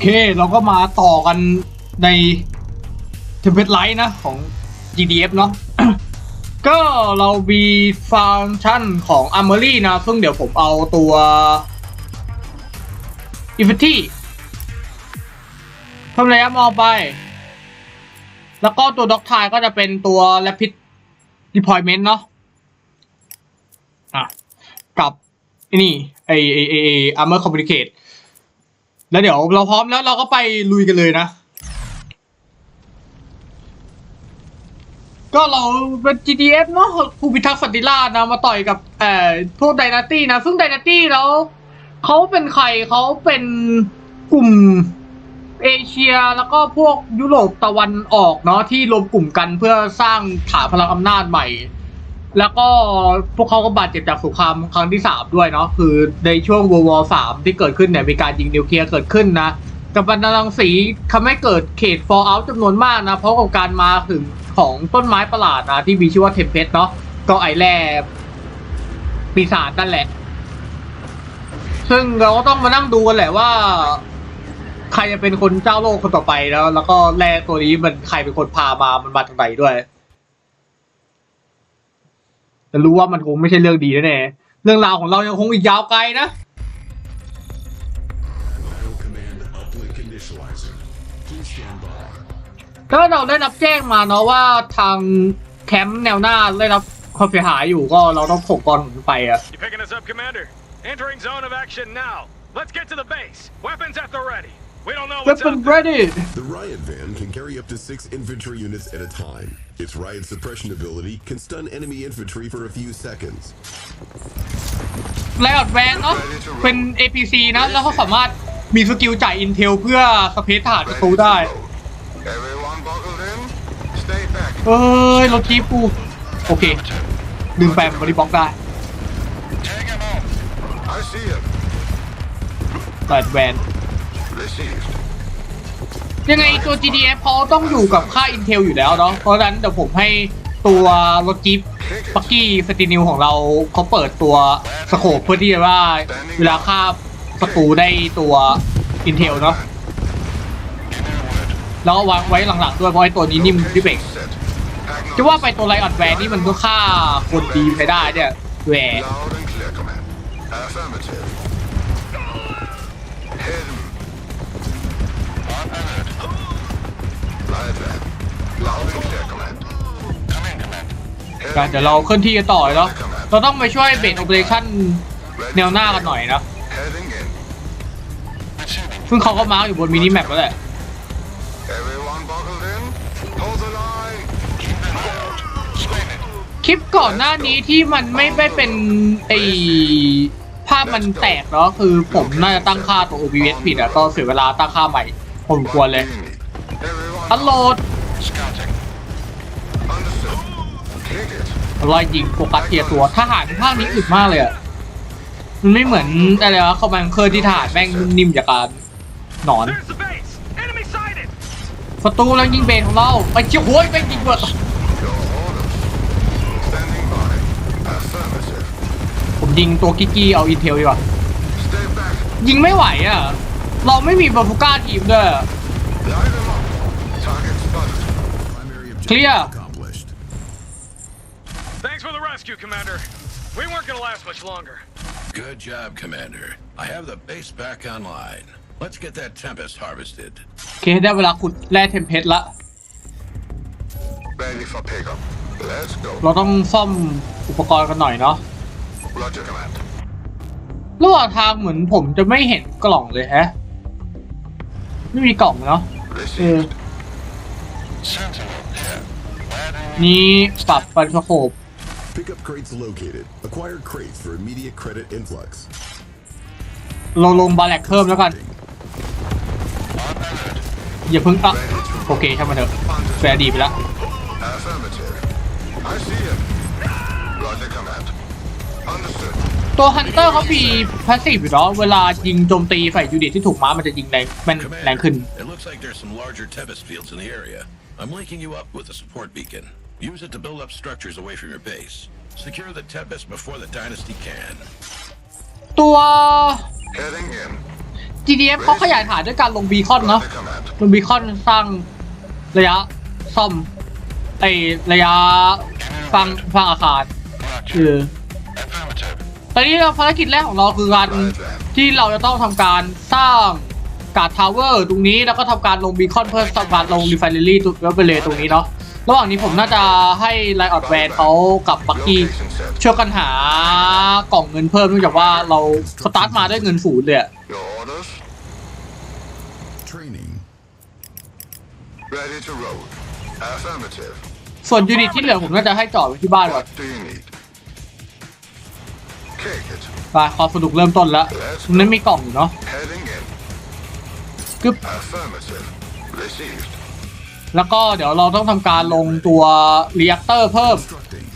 เค เราก็มาต่อกันในเทมเพลตไลท์นะของ GDF เนาะ ก็เรามีฟังก์ชันของ Armory นะ ซึ่งเดี๋ยวผมเอาตัว Infinity ทำระยะมองไป แล้วก็ตัวด็อกทายก็จะเป็นตัว Rapid Deployment เนาะอะกับนี่ไอไอไอไอ้ Armor Communicate แล้วเดี๋ยวเราพร้อมแล้วเราก็ไปลุยกันเลยนะ ก็เราเป็น GDF เนาะผู้พิทักษ์สันติราษฎร์นะมาต่อยกับเอ่อพวกไดนาตี้นะ ซึ่งไดนาตี้แล้วเขาเป็นใครเขาเป็นกลุ่มเอเชียแล้วก็พวกยุโรปตะวันออกเนาะที่รวมกลุ่มกันเพื่อสร้างฐานพลังอำนาจใหม่ แล้วก็พวกเขาก็บาดเจ็บจากสงครามครั้งที่สามด้วยเนาะคือในช่วง World War สามที่เกิดขึ้นเนี่ยมีการยิงนิวเคลียร์เกิดขึ้นนะกับบรรดารังสีทำให้เกิดเขต fallout จำนวนมากนะ เพราะกับการมาถึงของต้นไม้ประหลาดนะที่มีชื่อว่าเทมเพสเนาะก็ไอแร่ปีศาจนั่นแหละ ซึ่งเราก็ต้องมานั่งดูกันแหละว่า ใครจะเป็นคนเจ้าโลกคนต่อไปแล้ว แล้วก็แร่ตัวนี้มันใครเป็นคนพามามันมาจากไหนด้วย แต่รู้ว่ามันคงไม่ใช่เรื่องดีแน่ๆเรื่องราวของเรายังคงอีกยาวไกลนะ ถ้าเราได้รับแจ้งมาเนาะว่าทางแคมป์แนวหน้าได้รับความเสียหายอยู่ก็เราต้องถกกรอนไปอะ You We don't know what's Weapon out there. ready The riot van can carry up to six infantry units at a time. Its riot suppression ability can stun enemy infantry for a few seconds. ไลออดแวนเนาะเป็น APC นะแล้วเขาสามารถมีสกิลจ่ายอินเทลเพื่อสเปซฐานประตูได้ Everyone buckled in? Stay back. เอ้ยรถจี๊ปกูโอเคดึงแฟมบริบล็อกได้ Take him out. I see him. ไลออดแวน Received. ยังไงตัว GDF เขาต้องอยู่กับค่า Intel อยู่แล้วเนาะ เพราะฉะนั้นเดี๋ยวผมให้ตัวรถจี๊ปปักกี้สตินิวของเราเขาเปิดตัวสโคปเพื่อที่จะว่าเวลาฆ่าศัตรูได้ตัว Intel เนาะแล้ววางไว้หลังๆด้วยเพราะไอ้ตัวนี้นิ่มที่เบรกจะว่าไปตัวไลออนแวนนี่มันก็ฆ่าคนดีไปได้เนี่ยแหว เดี๋ยวเราเคลื่อนที่กันต่อเลยเนาะเราต้องไปช่วยเบรกโอเปอเรชั่นแนวหน้ากันหน่อยนะ Heading in. ซึ่งเขาก็มาร์กอยู่บนมินิแมปแล้วแหละ Everyone buckled in? Hold the line. Keep it hold. Screen it. คลิปก่อนหน้านี้ที่มันไม่ได้เป็นไอภาพมันแตกเนาะคือผมน่าจะตั้งค่าตัว OBS ผิดอะก็เสียเวลาตั้งค่าใหม่ ผมควรเลย Do you need? Everyone อันโหลด scouting. Understood. Kick it. รอยยิงโฟกัสเทียร์ตัวทหารภาคนี้อึดมากเลยอะมันไม่เหมือนอะไรวะคอมแมนเคอร์ที่ทหารแม่งนิ่มจากการหนอน There's the base. Enemy sighted. ศัตรูแล้วยิงเบนของเราไปเชี่ยวโว้ยไปยิงเบิด Your orders. Standing by. Affirmative. ผมยิงตัวกิกกี้เอาอินเทลดีกว่า Stay back. ยิงไม่ไหวอะ เราไม่มีบาฟูก้าทีมด้วย Light them Clear. accomplished. Thanks for the rescue, Commander. We weren't gonna last much longer. Good job, Commander. I have the base back online. Let's get that Tempest harvested. โอเคได้เวลาขุดแร่เทมเพสละ Ready for pickup. Let's go. เราต้องซ่อมอุปกรณ์กันหน่อยเนาะ Roger, Command. ระหว่างทางเหมือนผมจะไม่เห็นกล่องเลยแฮะ ไม่มีกล่องเนาะ เออ Received. Sentinel here. Landing. นี่ปรับปันสโคป Pickup crates located. Acquire crates for immediate credit influx. เราลงบาแลกเพิ่มแล้วกัน On alert. อย่าเพิ่งอะโอเคช่างมันเถอะแฟร์ดีไปแล้ว Affirmative. I see him. Roger, Command. Understood. ตัวฮันเตอร์เขามีพาสซีฟอยู่เนาะเวลายิงโจมตีฝ่ายยูนิตที่ถูกม้ามันจะยิงแรงแม่นแรงขึ้น Commander, it looks like there's some larger Tempest fields in the area. I'm linking you up with a support beacon. Use it to build up structures away from your base. Secure the Tempest before the Dynasty can. ตัว Heading in. GDF เขาขยายฐานด้วยการลงบีคอนเนาะ Roger command. ลงบีคอนสร้างระยะซ่อมไอระยะฟังฟังอาคาร คือ Affirmative. ตอนนี้เราภารกิจแรกของเราคือการที่เราจะต้องทำการสร้างการ์ดทาวเวอร์ตรงนี้แล้วก็ทำการลงบีคอนเพื่อทำการลงรีไฟเนอรี่ตัวไปเลยตรงนี้เนาะ ระหว่างนี้ผมน่าจะให้ไลออดแวนเขากับบักกี้ Location set. ช่วยกันหากล่องเงินเพิ่มเนื่องจากว่าเราสตาร์ทมาด้วยเงินศูนย์เลยอะ Your orders? Training. Ready to roll. Affirmative. ส่วนยูนิตที่เหลือผมน่าจะให้จอดไว้ที่บ้านก่อน What do you need? Kick it. ไปความสนุกเริ่มต้นแล้วตรงนั้นมีกล่องอยู่เนาะ Heading in. กึ๊บ Affirmative. Received. แล้วก็เดี๋ยวเราต้องทำการลงตัวรีแอคเตอร์เพิ่ม Constructing.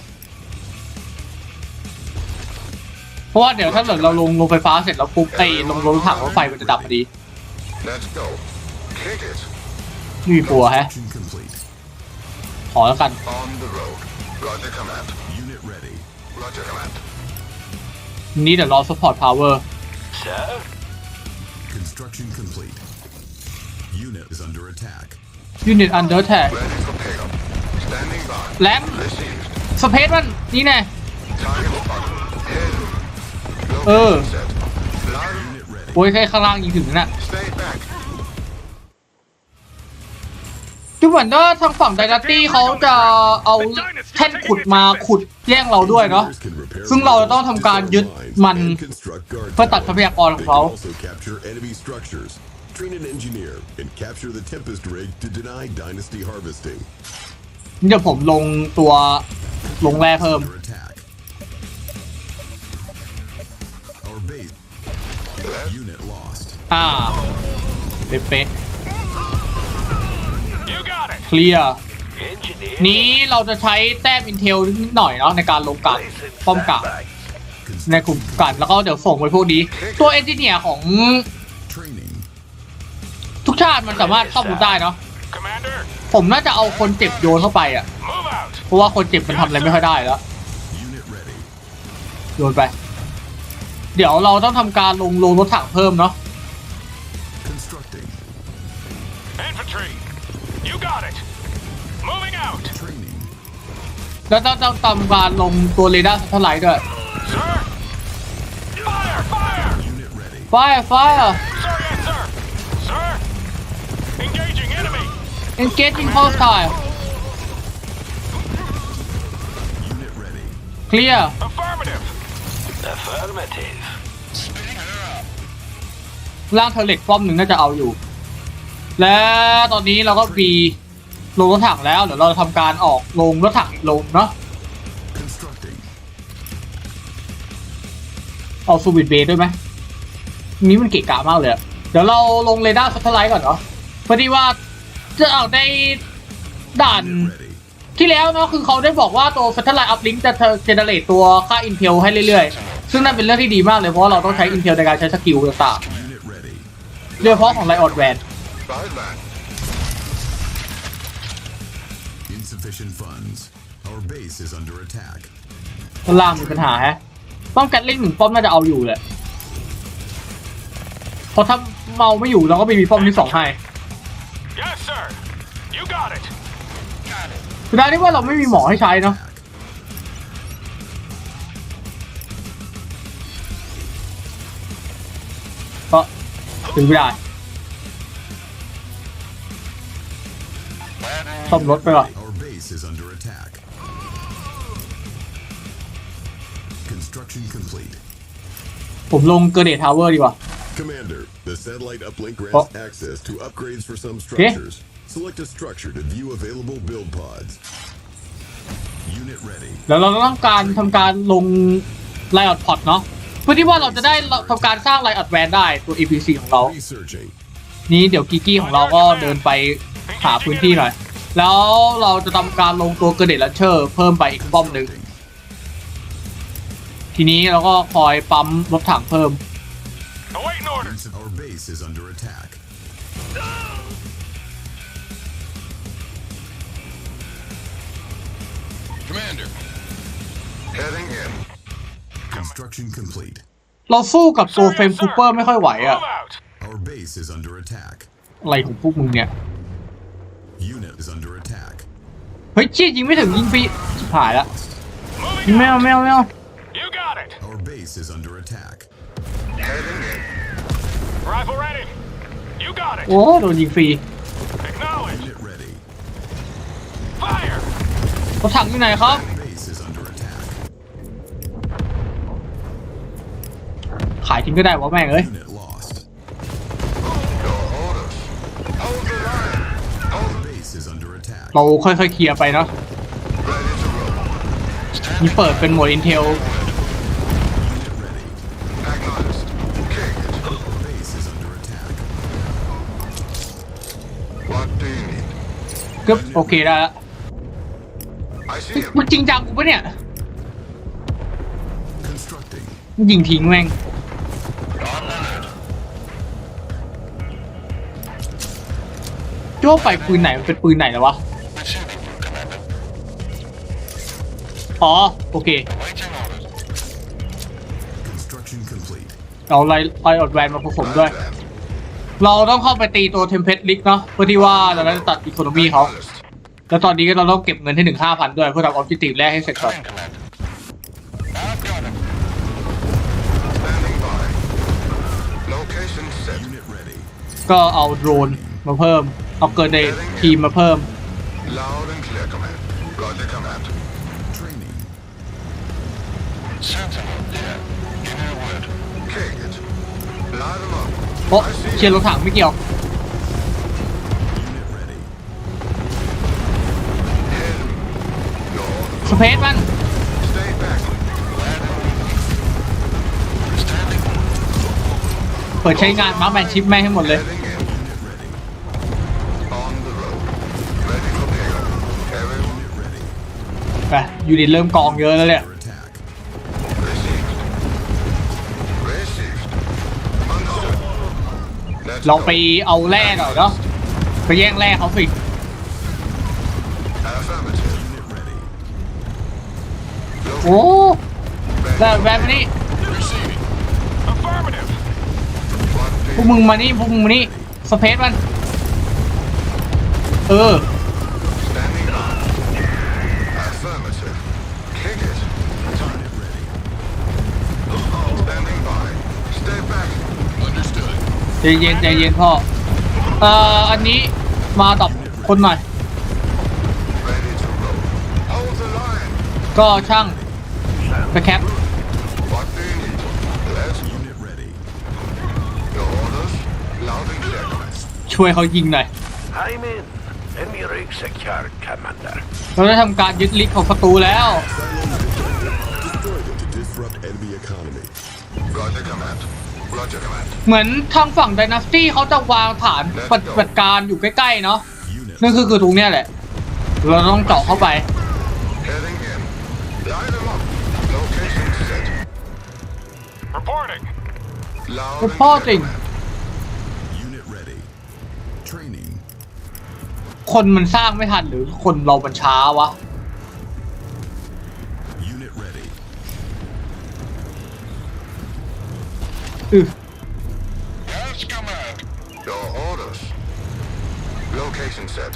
เพราะว่าเดี๋ยวถ้าเกิดเราลงลงไฟฟ้าเสร็จแล้วปุ๊บไอ้ลงรถถังรถไฟมันจะดับพอดี Let's go. Kick it. ไม่มีปัวแฮะ Construction complete. ขอแล้วกัน On the road. Roger command. Unit ready. Roger command. นี้เดี๋ยวรอ support power Construction complete. Unit is under attack. Unit under attack แลนสเปซมัน นี่แน่เออ โอ้ยใครข้างล่างยิงถึงน่ะดูเหมือนว่าทางฝั่งไดนาตี้เขาจะเอาแท่นขุดมาขุดแย่งเราด้วยเนาะ ซึ่งเราจะต้องทำการยึดมัน เพื่อตัดทรัพยากรของเขา can also capture enemy structures, train an engineer, and capture the Tempest rig to deny dynasty harvesting. เดี๋ยวผมลงตัวลงแร่เพิ่ม Under attack. Our base. Unit lost. อ่าเป๊ะ You got it. เคลียร์นี้เราจะใช้แต้มอินเทลนิดหน่อยเนาะในการลงการป้อมกะในกลุ่มกันแล้วก็เดี๋ยวส่งไปพวกนี้ ตัวเอนจิเนียร์ของ Training. ทุ กชาติมันสามารถซ่อมรถได้เนาะ Commander, ผมน่าจะเอาคนเจ็บโยนเข้าไปอะ move out. เพราะว่าคนเจ็บมันทำอะไรไม่ค่อยได้แล้ว Unit ready. โยนไป เดี๋ยวเราต้องทำการลงลงรถถังเพิ่มเนาะ Constructing. Infantry, you got it. Moving out. Training. แล้วต้องต้องทำการลงตัวเรดาร์สไลด์ด้วย Sir. Fire, fire. Unit ready. ไฟไฟ engaging hostile Unit ready. clear Affirmative. Affirmative. ร่างเทอร์เล็กป้อมหนึ่งน่าจะเอาอยู่ และตอนนี้เราก็มีลงรถถังแล้ว เดี๋ยวเราจะทำการออกลงรถถังอีกลงเนาะ Constructing. เอาซูบิตเบย์ด้วยไหมนี้มันเกะกะมากเลยอะเดี๋ยวเราลงเรดาร์สไลด์ก่อนเนาะพอดีว่า จะเอาในด่าน Unit ready. ที่แล้วเนาะคือเขาได้บอกว่าตัว Satellite Uplink จะเจเนเรตตัวค่า Intel ให้เรื่อยๆ ซึ่งนั่นเป็นเรื่องที่ดีมากเลย เพราะว่าเราต้องใช้ Intel ในการใช้สกิลต่าง Unit ready. ๆโดยเฉพาะของ Riot Van Right back. Insufficient funds. Our base is under attack. ด้านล่างมีปัญหาฮะป้อมแกตลิงหนึ่งป้อมน่าจะเอาอยู่แหละเพราะถ้าเมาไม่อยู่เราก็ไม่มีป้อมที่สองให้ Yes, sir. You got it. คือได้ที่ว่าเราไม่มีหมอให้ใช้เนาะ Attack. ก็ถึงไม่ได้ซ่อมรถไปก่อน Our base is under attack. Construction complete. ผมลงเกอร์เดททาวเวอร์ดีกว่า Commander, the satellite uplink grants Oh. access to upgrades for some structures. Select a structure to view available build pods. Unit ready. แล้วเราต้องการทำการลงไลออดพอตเนาะเพื่อที่ว่าเราจะได้ทำการสร้างไลออดแวนได้ตัว APC ของเรา Researching. นี้เดี๋ยวกิกกี้ของเราก็เดินไปหาพื้นที่หน่อย แล้วเราจะทำการลงตัวเกรเดตลันเชอร์ เพิ่มไปอีกป้อมหนึ่งทีนี้เราก็คอยปั๊มรถถังเพิ่ม Awaiting orders. Our base is under attack. Commander. Heading in. Construction complete. เราสู้กับตัวเฟรมซูเปอร์ไม่ค่อยไหวอะ Move out. Our base is under attack. อะไรของพวกมึงเนี่ย Unit is under attack. เฮ้ยเชี่ยยิงไม่ถึงยิงฟรีชิบหายละ Moving ไม่เอา out. ไม่เอาไม่เอา You got it. Our base is under attack. Heading in. Rifle ready. You got it. โอ้โดนยิงฟรี Acknowledge. Unit ready. Fire. รถถังอยู่ไหนครับ Base is under attack. ขายทิ้งก็ได้วะแม่งเอ้ย Unit lost. Your orders. Hold the line. Hold Base is under attack. เราค่อยๆเคลียร์ไปเนาะ ready to roll. นี่เปิดเป็นโหมด Intel ก็โอเคได้ละ I see him. มึงจริงจังกูปะเนี่ย Constructing. ยิงทิ้งแม่ง On alert. โจ้ไปปืนไหนมันเป็นปืนไหนแล้ววะ Receiving you, Commander. อ๋อ โอเค Waiting orders. Construction complete. เราไล่ไล่ออดแวนมาผสมด้วย Roger. เราต้องเข้าไปตีตัวเทมเพลตลิกเนาะเพื่อที่ว่าเราจะตัดอีโคโนมีเขาแล้วตอนนี้ก็เราต้องเก็บเงินให้ถึงห้าพันด้วยเพื่อทำออบจิตีฟแรกให้เสร็จก่อนก็เอาโดรนมาเพิ่ม เอาเกินในทีมมาเพิ่ม อ๊ะเชียร์รถถังไม่เกี่ยว สเปซมัน เปิดใช้งานมาแมนชิปแม่ให้หมดเลย ไปยูนิตเริ่มกองเยอะแล้วเนี่ย เราไปเอาแร่หน่อยเนาะไปแย่งแร่เขาสิโอ้แร่แวนมานี่พวกมึงมานี่พวกมึงมานี่สเปซมัน เออ ใจเย็นใจเย็นพ่อ เอ่อ อันนี้มาตอบคนหน่อย Ready to roll. Hold the line. ก็ช่างไปแคป What do you need? Let's Unit ready. Your orders. Loud and clear, Command. ช่วยเขายิงหน่อย I'm in. Enemy rig secured, Commander. เราได้ทำการยึดลิกของศัตรูแล้ว Destroy them to disrupt enemy economy. Roger, Command. Roger, Command. เหมือนทางฝั่ง d y นา s ตี้เขาจะวางฐานปฏิบัติการอยู่ใกล้ๆเนาะ Unit นั่นคือคือตรงเนี้ยแหละ เราต้องเจาะเข้าไป Heading in. Line them up. Location set. Reporting. Loud Reporting. and clear, Unit ready. Training. คนมันสร้างไม่ทันหรือคนเรามันช้าวะ อือ Yes, Command. Your orders. Location set.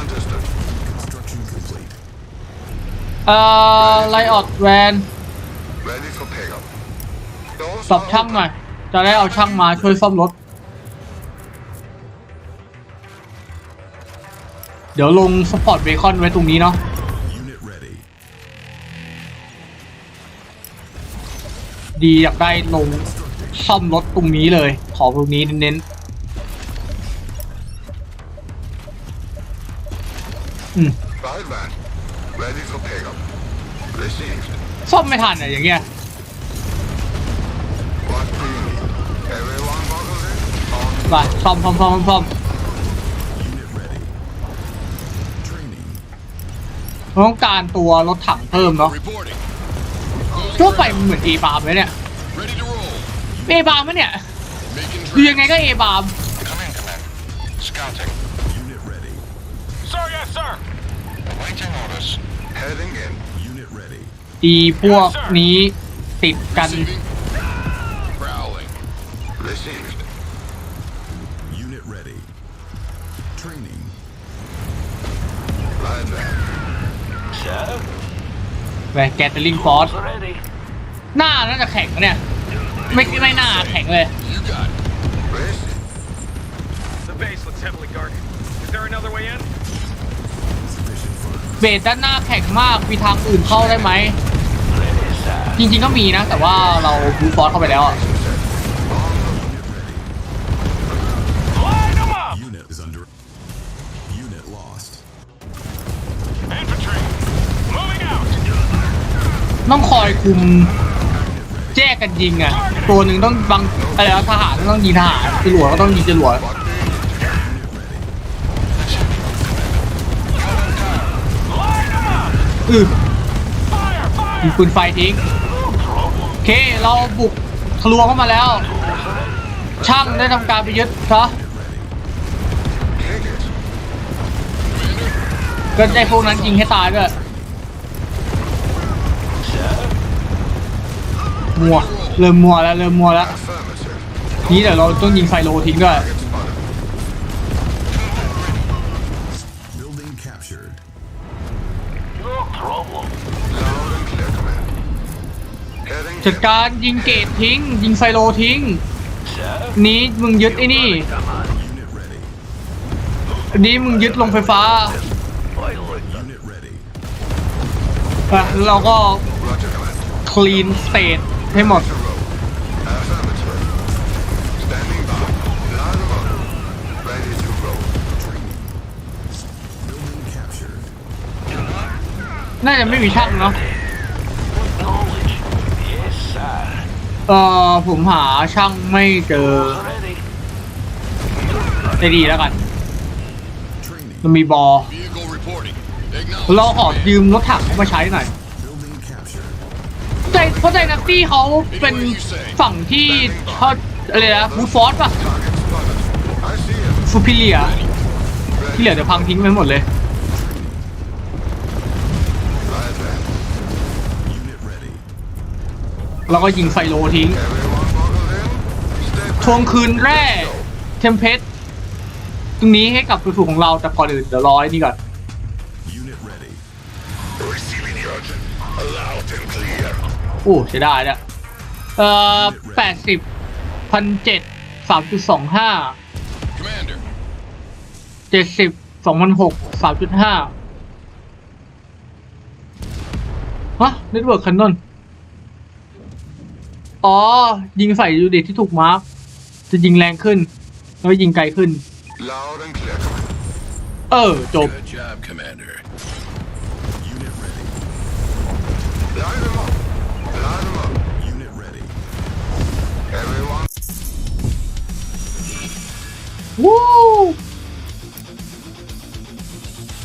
Understood. Construction complete. เอ่อไลออดแวน Ready for pickup. Doors สับ are ช่าง open. หน่อยจะได้เอาช่างมาช่วยซ่อมรถ เดี๋ยวลงสปอร์ตเบคอนไว้ตรงนี้เนาะ Unit ready. ดีอยากได้ลง ซ่อมรถตรงนี้เลย ขอตรงนี้เน้นๆอืม Right, man. Ready for pickup. Received. ซ่อมไม่ทันอะอย่างเงี้ย What do you need? Everyone buckled in? On ไปซ่อมซ่อมซ่อมซ่อมซ่อม Unit ready. Training. เราต้องการตัวรถถังเพิ่มเนาะ Reporting. ทั่วไปมันเหมือนเอบามเลยเนี่ย Ready to roll. เอบามไหมเนี่ย Making ดูยังไงก็เอบาม Come in, Command. Scouting. Unit ready. Sir, yes, sir. Waiting orders. Heading in. Unit ready. อีพวกนี้ติดกัน Prowling. Received. Training. Roger. Sir? ไปแกตเตอร์ลิงฟอร์ส Ready. หน้าน่าจะแข็งนะเนี่ย ไม่ไม่น่าแข็งเลย You got it. Brace. The base looks heavily guarded. Is there another way in? Sufficient funds. เบสด้านหน้าแข็งมากมีทางอื่นเข้าได้ไหม Ready, sir. จริงๆก็มีนะ แต่ว่าเราบูฟอสเข้าไปแล้วอะ Line them up! Unit is under. Unit lost. Infantry! Moving out! ต้องคอยคุม แจ้กันยิงอะ ตัวหนึ่งต้องบังอะไรวะทหารต้องยิงทหารจรวดก็ต้องยิงจรวดอือยิงปืนไฟทิ้งโอเค เราบุกทะลวงเข้ามาแล้ว ช่างได้ทำการไปยึดซะก็ได้พวกนั้นยิงให้ตายด้วย มัวเริ่มมัวแล้วเริ่มมัวแล้ว Affirmative. นี้เดี๋ยวเราต้องยิงไฟโลทิ้งด้วย Target spotted. Building captured. No problem. Loud and clear, command. Heading จัดการยิงเกตทิ้ง ยิงไฟโลทิ้ง Sir? นี้มึงยึดไอ้นี่ Command. Unit ready. อันนี้มึงยึดลงไฟฟ้า Pilot. Unit ready. อะแล้วเราก็ Roger, command. คลีนสเตท ให้หมด To roll. Affirmative. Standing by. Line them up. Ready to roll. Building captured. น่าจะไม่มีช่างเนาะ Knowledge. Yes, sir. เอ่อผมหาช่างไม่เจอ Ready. ได้ดีแล้วกัน Training. มันมีบอ Vehicle reporting. เราขอยืมรถถังมาใช้หน่อย Building captured. ใจเพราะใจนัตตี้เขาเป็นฝั่งที่เขาอะไรนะบูฟอสป่ะฟูพิเลียที่เหลือเดี๋ยวพังทิ้งไปหมดเลยแล้วก็ยิงไฟโลทิ้ง ทวงคืนแร่เทมเพสตรงนี้ให้กับสู่ของเราแต่ก่อนอื่นเดี๋ยวรอไอ้นี่ก่อน Receiving urgent. Loud and clear. โอ้ใช้ได้เนี่ยเอ่อแปดสิบพันเจ็ดสามจุดสองห้า Commander. เจ็ดสิบสองพันหกสามจุดห้าฮะเน็ตเวิร์กคันนนอ๋อ ยิงใส่ยูนิตที่ถูกมาร์กจะยิงแรงขึ้น แล้วยิงไกลขึ้น Loud and clear, command. เออ จบ Good job, Commander. Unit ready. Line them up. Line them up. Unit ready. Everyone. วู้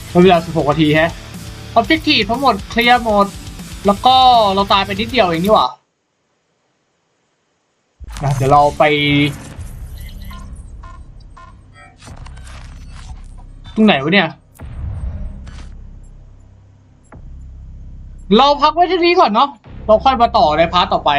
เราเวลา 16 นาทีแฮะออบเจกตีทั้งหมดเคลียร์หมด แล้วก็เราตายไปนิดเดียวเองนี่หว่าอะเดี๋ยวเราไป ตรงไหนวะเนี่ย เราพักไว้ที่นี้ก่อนเนาะเราค่อยมาต่อในพาร์ทต่อไป